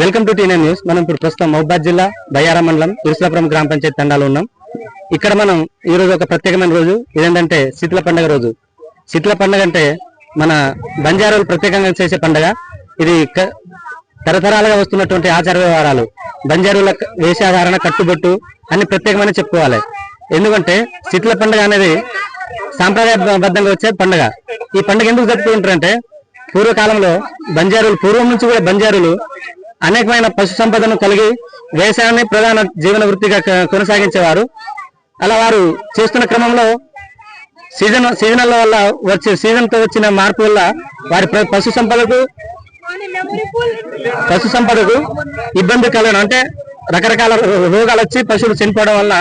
Welcome to TN news. మనం ఇప్పుడు ప్రస్తుతం మహబాద్ జిల్లా బయ్యారా మండలం ఇరుసలాపురం గ్రామ పంచాయతీ తండాలో ఉన్నాం. ఇక్కడ మనం ఈ రోజు ఒక ప్రత్యేకమైన రోజు. ఇదేంటంటే శీతల పండుగ రోజు. శీతల పండుగ అంటే మన బంజారాలు ప్రత్యేకంగా చేసే పండుగ. ఇది తరతరాలుగా వస్తున్నటువంటి ఆచార వ్యవహారాలు. బంజారుల వేషాధారణ కట్టుబొట్టు అన్ని ప్రత్యేకమైన చెప్పుకోవాలి. ఎందుకంటే శీతల పండుగ అనేది సాంప్రదాయబద్ధంగా వచ్చే పండుగ. ఈ పండుగ ఎందుకు జరుపుకుంటారంటే పూర్వకాలంలో బంజారులు పూర్వం నుంచి కూడా బంజారులు అనేకమైన పశు సంపదను కలిగి వ్యవసాయాన్ని ప్రధాన జీవన వృత్తిగా కొనసాగించేవారు. అలా వారు చేస్తున్న క్రమంలో సీజన్ సీజనల్ వల్ల వచ్చే సీజన్తో వచ్చిన మార్పు వల్ల వారి పశు సంపదకు పశు సంపదకు ఇబ్బంది కలగడం అంటే రకరకాల రో- రోగాలు వచ్చి పశువులు చనిపోవడం వల్ల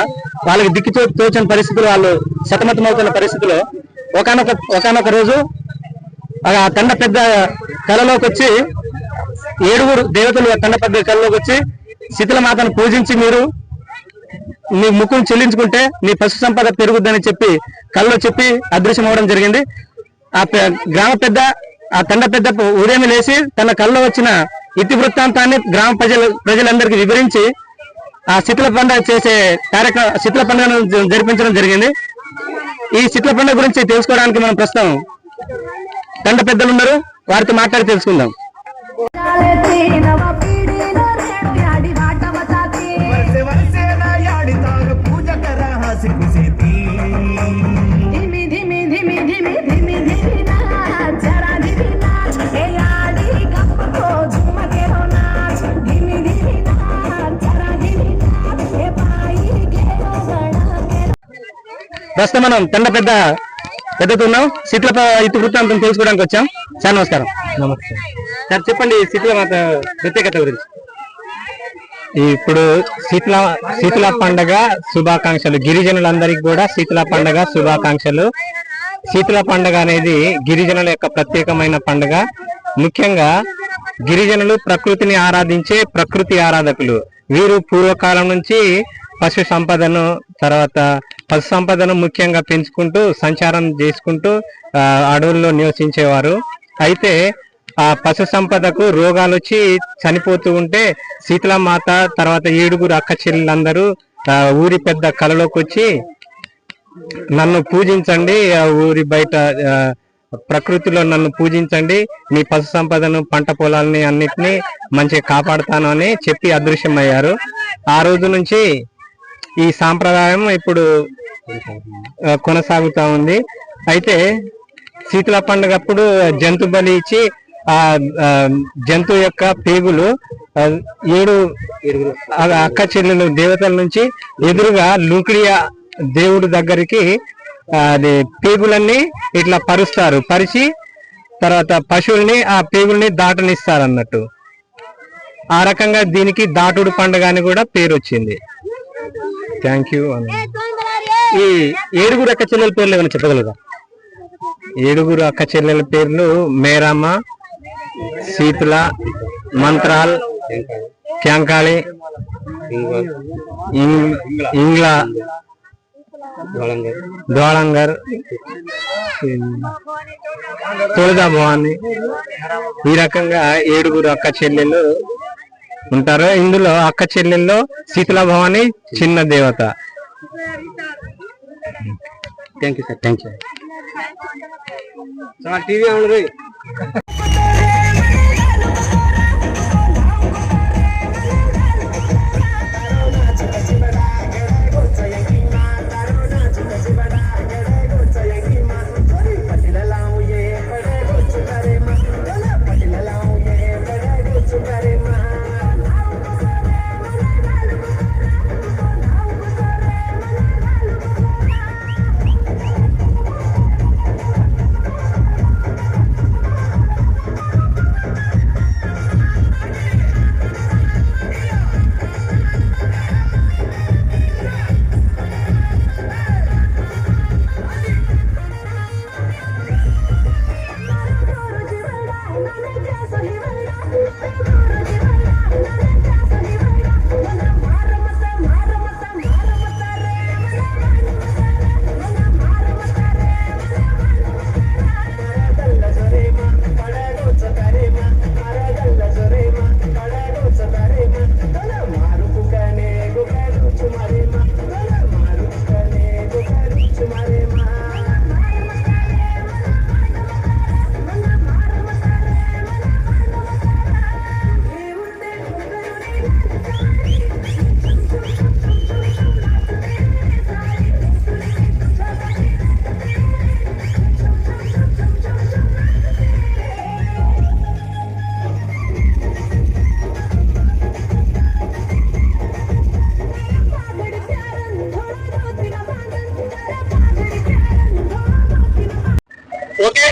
వాళ్ళకి దిక్కుతో తోచిన తోచని పరిస్థితులు వాళ్ళు సతమతమవుతున్న పరిస్థితిలో. ఒకనొక ఒకనొక రోజు ఆ తండ పెద్ద కలలోకి వచ్చి ఏడుగురు దేవతలు ఆ తండ పెద్ద కళలోకి వచ్చి శీతల మాతను పూజించి మీరు మీ ముక్కును చెల్లించుకుంటే మీ పశు సంపద పెరుగుద్దని చెప్పి కళ్ళలో చెప్పి అదృశ్యం అవడం జరిగింది. ఆ గ్రామ పెద్ద ఆ తండ పెద్ద ఉదయం లేచి తన కళ్ళలో వచ్చిన ఇతి వృత్తాంతాన్ని గ్రామ ప్రజలు ప్రజలందరికీ వివరించి ఆ శీతల పండుగ చేసే కార్యక్రమం శీతల పండుగను జరిపించడం జరిగింది. ఈ శీతల పండుగ గురించి తెలుసుకోవడానికి మనం ప్రస్తుతం తండ పెద్దలు ఉన్నారు. వారితో మాట్లాడి తెలుసుకుందాం. ప్రస్తుతం మనం తండ పెద్ద పెద్దతో ఉన్నాం శీతల ప- వృత్తాంతం తెలుసుకోవడానికి వచ్చాం. సార్ నమస్కారం. నమస్కారం సార్ చెప్పండి శీతల మాత ప్రత్యేకత గురించి. ఇప్పుడు శీతల శీతల పండగ శుభాకాంక్షలు. గిరిజనులందరికీ కూడా శీతల పండగ శుభాకాంక్షలు. శీతల పండగ అనేది గిరిజనుల యొక్క ప్రత్యేకమైన పండగ. ముఖ్యంగా గిరిజనులు ప్రకృతిని ఆరాధించే ప్రకృతి ఆరాధకులు. వీరు పూర్వకాలం నుంచి పశు సంపదను తర్వాత పశు సంపదను ముఖ్యంగా పెంచుకుంటూ సంచారం చేసుకుంటూ అడవుల్లో నివసించేవారు. అయితే ఆ పశు సంపదకు రోగాలు వచ్చి చనిపోతూ ఉంటే శీతలమాత తర్వాత ఏడుగురు అక్క చెల్లెలందరూ ఊరి పెద్ద కలలోకి వచ్చి నన్ను పూజించండి ఆ ఊరి బయట ప్రకృతిలో నన్ను పూజించండి మీ పశు సంపదను పంట పొలాలని అన్నిటినీ మంచిగా కాపాడుతాను అని చెప్పి అదృశ్యమయ్యారు. ఆ రోజు నుంచి ఈ సాంప్రదాయం ఇప్పుడు కొనసాగుతా ఉంది. అయితే శీతల పండుగప్పుడు జంతు బలి ఇచ్చి ఆ జంతువు యొక్క పేగులు ఏడు అక్క చెల్లెలు దేవతల నుంచి ఎదురుగా లూకిడియా దేవుడి దగ్గరికి అది పేగులన్నీ ఇట్లా పరుస్తారు. పరిచి తర్వాత పశువుల్ని ఆ పేగుల్ని దాటనిస్తారు అన్నట్టు ఆ రకంగా దీనికి దాటుడు పండుగ అని కూడా పేరు వచ్చింది థ్యాంక్ యూ ఈ ఏడుగురు అక్క చెల్లెల పేర్లు ఏమైనా చెప్పగలరా? ఏడుగురు అక్క చెల్లెల పేర్లు మేరమ్మ శీతుల మంత్రాల్ క్యాంకాళి ఇంగ్- ఇంగ్ల దోళంగర్ తులజా భవాని. ఈ రకంగా ఏడుగురు అక్క చెల్లెళ్ళు ఉంటారు. ఇందులో అక్క చెల్లెల్లో శీతల భవాని చిన్న దేవత. Thank you sir thank you TV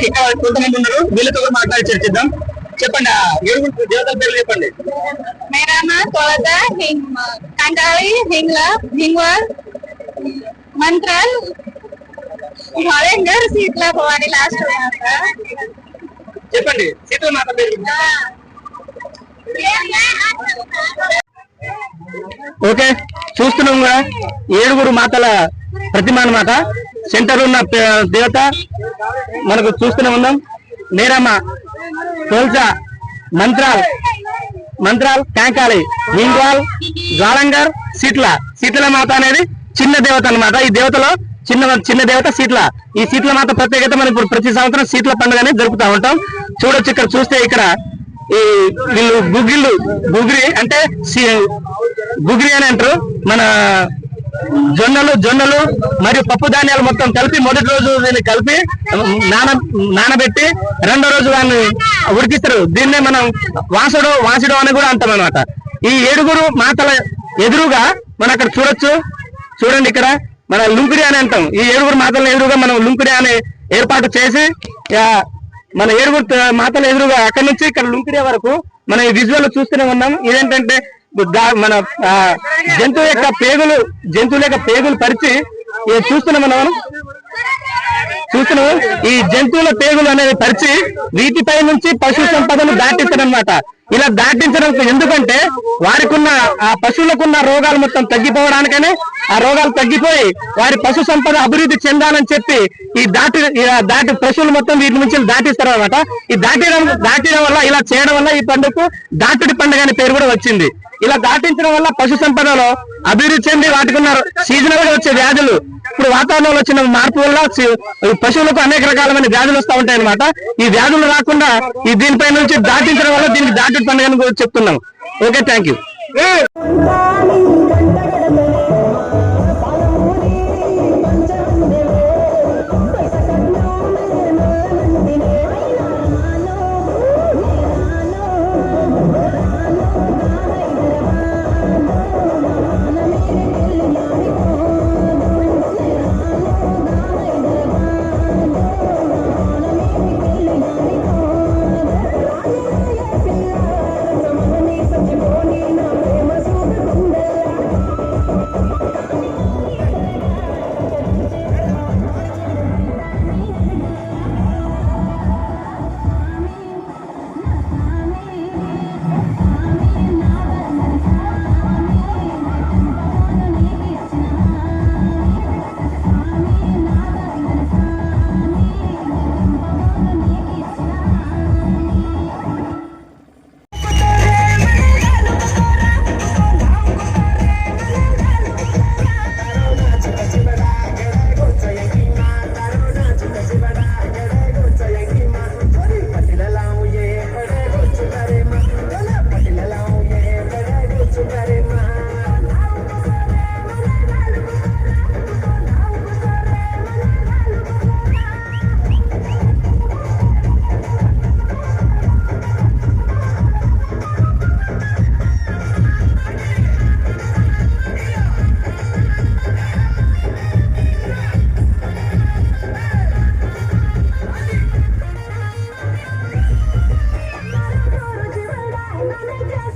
ఇక్కడ కొంతమంది ఉన్నారు వీళ్ళతో మాట్లాడి చర్చిద్దాం. చెప్పండి ఏడుగురు దేవతల పేర్లు చెప్పండి. చెప్పండి మాత ఓకే చూస్తున్నాం ఏడుగురు మాతల ప్రతిమ అన్నమాట సెంటర్ ఉన్న దేవత మనకు చూస్తూనే ఉన్నాం. నేరమ్మ తోల్చా మంత్రాల్ మంత్రాల్ కాంకాళి హింగ్వాల్ జాలంగర్ సీట్ల. సీట్ల మాత అనేది చిన్న దేవత అన్నమాట. ఈ దేవతలో చిన్న చిన్న దేవత సీట్ల. ఈ సీట్ల మాత ప్రత్యేకత మనం ఇప్పుడు ప్రతి సంవత్సరం సీట్ల పండుగ అనేది ఉంటాం. చూడొచ్చు ఇక్కడ చూస్తే ఇక్కడ ఈ వీళ్ళు గుగ్గిళ్ళు గుగిరి అంటే సి- అని అంటారు. మన జొన్నలు జొన్నలు మరియు పప్పు ధాన్యాలు మొత్తం కలిపి మొదటి రోజు దీన్ని కలిపి నాన నానబెట్టి రెండో రోజు దాన్ని ఉడికిస్తారు. దీన్నే మనం వాసుడు వాసుడు అని కూడా అంటాం అనమాట ఈ ఏడుగురు మాతల ఎదురుగా మనం అక్కడ చూడొచ్చు. చూడండి ఇక్కడ మన లుంకుడి అని అంటాం. ఈ ఏడుగురు మాతల ఎదురుగా మనం లుంకుడి అని ఏర్పాటు చేసి మన ఏడుగురు మాతల ఎదురుగా అక్కడి నుంచి ఇక్కడ లుంకుడి వరకు మనం ఈ విజువల్ చూస్తూనే ఉన్నాం. ఇదేంటంటే మన ఆ, జంతువు యొక్క పేగులు జంతువుల యొక్క పేగులు పరిచి చూస్తున్నాం మనం? చూస్తున్నాం ఈ జంతువుల పేగులు అనేది పరిచి వీటిపై నుంచి పశు సంపదను దాటిస్తారనమాట ఇలా దాటించడం ఎందుకంటే వారికి ఉన్న ఆ పశువులకున్న రోగాలు మొత్తం తగ్గిపోవడానికనే ఆ రోగాలు తగ్గిపోయి వారి పశు సంపద అభివృద్ధి చెందాలని చెప్పి ఈ దాటి దాటి పశువులు మొత్తం వీటి నుంచి దాటిస్తారు అనమాట ఈ దాటిడం దాటిడం వల్ల ఇలా చేయడం వల్ల ఈ పండుగకు దాటుడి పండుగ అనే పేరు కూడా వచ్చింది. ఇలా దాటించడం వల్ల పశు సంపదలో అభివృద్ధి చెంది వాటికి ఉన్న సీజనల్గా వచ్చే వ్యాధులు ఇప్పుడు వాతావరణంలో వచ్చిన మార్పు వల్ల పశువులకు అనేక రకాలమైన వ్యాధులు వస్తూ ఉంటాయి అనమాట ఈ వ్యాధులు రాకుండా ఈ దీనిపై నుంచి దాటించడం వల్ల దీనికి దాటి పండుగ అని కూడా చెప్తున్నాం. Okay thank you.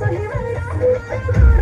I'm